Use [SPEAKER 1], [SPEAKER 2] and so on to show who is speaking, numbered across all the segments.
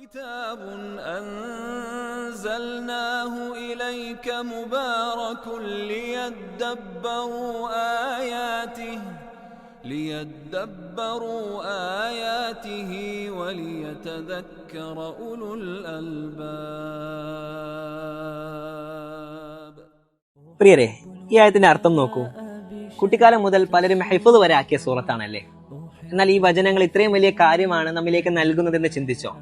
[SPEAKER 1] كتاب أنزلناه إليك مبارك ليدبروا آياته ليدبروا آياته وليتذكر أولو الألباب
[SPEAKER 2] പ്രിയരെ ഈ ആയത്തിന്റെ അർത്ഥം നോക്കൂ കുട്ടിക്കാലം മുതൽ പലരും ഹൈഫത് വരെ ആക്കിയ സൂറത്താണല്ലേ എന്നാൽ ഈ വചനങ്ങൾ ഇത്രയും വലിയ കാര്യമാണ് നമ്മിലേക്ക് നൽകുന്നതെന്ന് ചിന്തിച്ചോ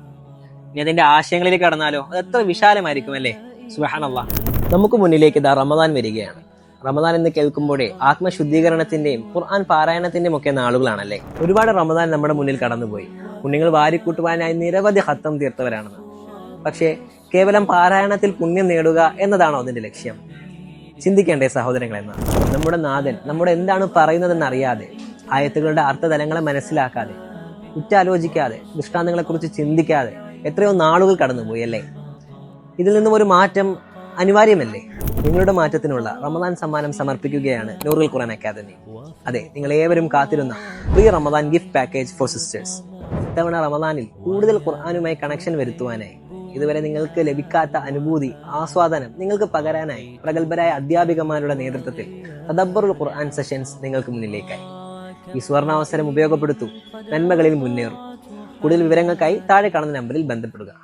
[SPEAKER 2] ഇനി അതിന്റെ ആശയങ്ങളിലേക്ക് കടന്നാലോ? അത് എത്ര വിശാലമായിരിക്കും അല്ലേ? സുഹാനല്ല നമുക്ക് മുന്നിലേക്ക് ഇതാ റമദാൻ വരികയാണ്. റമദാൻ എന്ന് കേൾക്കുമ്പോഴേ ആത്മശുദ്ധീകരണത്തിന്റെയും ഖുർആൻ പാരായണത്തിന്റെയും ഒക്കെ നാളുകളാണല്ലേ ഒരുപാട് റമദാൻ നമ്മുടെ മുന്നിൽ കടന്നുപോയി. പുണ്യങ്ങൾ വാരിക്കൂട്ടുവാനായി നിരവധി ഹത്തം തീർത്തവരാണെന്ന് പക്ഷേ കേവലം പാരായണത്തിൽ പുണ്യം നേടുക എന്നതാണോ അതിന്റെ ലക്ഷ്യം? ചിന്തിക്കേണ്ടേ സഹോദരങ്ങളെന്ന നമ്മുടെ നാഥൻ നമ്മുടെ എന്താണ് പറയുന്നതെന്ന് അറിയാതെ ആയത്തുകളുടെ അർത്ഥതലങ്ങളെ മനസ്സിലാക്കാതെ ഉറ്റാലോചിക്കാതെ ദൃഷ്ടാന്തങ്ങളെക്കുറിച്ച് ചിന്തിക്കാതെ എത്രയോ നാളുകൾ കടന്നുപോയി അല്ലേ? ഇതിൽ നിന്നും ഒരു മാറ്റം അനിവാര്യമല്ലേ? നിങ്ങളുടെ മാറ്റത്തിനുള്ള റമദാൻ സമ്മാനം സമർപ്പിക്കുകയാണ് നൂറുൽ ഖുറാൻ അക്കാദമി. അതെ നിങ്ങൾ ഏവരും കാത്തിരുന്ന pre Ramadan gift package for sisters ഇത്തവണ റമദാനിൽ കൂടുതൽ ഖുർആാനുമായി കണക്ഷൻ വരുത്തുവാനായി ഇതുവരെ നിങ്ങൾക്ക് ലഭിക്കാത്ത അനുഭൂതി ആസ്വാദനം നിങ്ങൾക്ക് പകരാനായി പ്രഗത്ഭരായ അധ്യാപികമാരുടെ നേതൃത്വത്തിൽ തദബ്ബറുൽ ഖുർആൻ സെഷൻസ് നിങ്ങൾക്ക് മുന്നിലേക്കായി. ഈ സുവർണാവസരം ഉപയോഗപ്പെടുത്തൂ നന്മകളിൽ മുന്നേറും. കൂടുതൽ വിവരങ്ങൾക്കായി താഴെ കാണുന്ന നമ്പറിൽ ബന്ധപ്പെടുക.